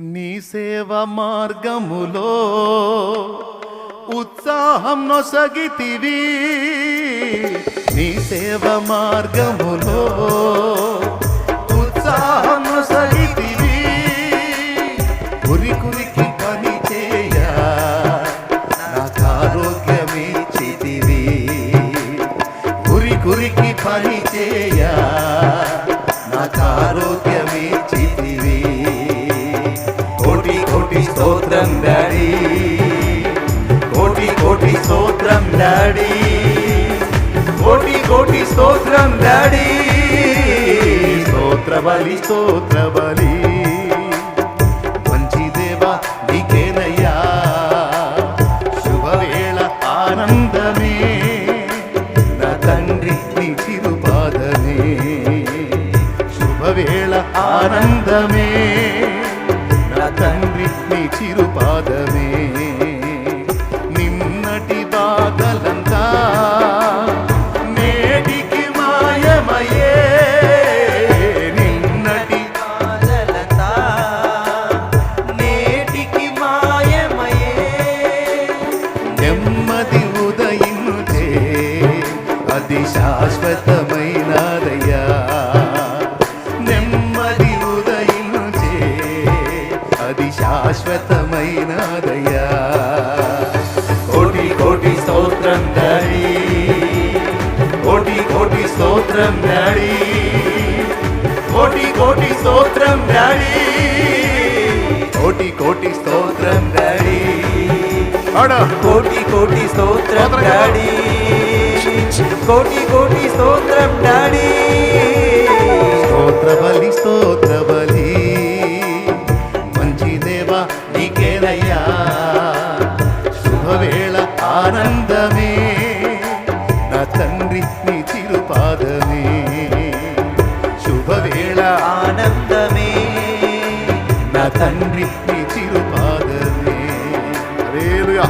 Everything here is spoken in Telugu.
నీ సేవ మార్గములో ఉత్సాహం నొసగితివి. నీ సేవ మార్గములో ఉత్సాహం నొసగితివి. కురి కురికి పని చేయ నాకు ఆరోగ్యమిచ్చితివి. కురి కురికి పని చేయ. కోటి కోటి స్తోత్రం డాడీ. కోటి కోటి స్తోత్రం డాడీ. కోటి కోటి స్తోత్రం డాడీ. స్తోత్ర బలి స్తోత్ర బలి. మంచి దేవా నీకేనయ్యా. శుభవేళ ఆనందమే. నా తండ్రి నీ చిరుపాదమే. శుభవేళ ఆనందమే. నీ చిరుపాదమే. నిన్నటి బాధలంతా నేటికి మాయమయే నిన్నటి బాధలతా నేటికి మాయమయే నెమ్మది ఉదయించే అది శాశ్వతమైనదయ్యా. శాశ్వతమైనదయ్యా. కోటి కోటి స్తోత్రం డాడీ. కోటి కోటి స్తోత్రం డాడీ. కోటి కోటి స్తోత్రం డాడీ. కోటి కోటి స్తోత్రం డాడీ. కోటి కోటి స్తోత్రం. డాడీ. కోటి కోటి స్తోత్రం ఆనందమే. నా తండ్రి నీ తిరుపాదమే శుభవేళ ఆనందమే. నా తండ్రి నీ తిరుపాదమే హల్లెలూయా.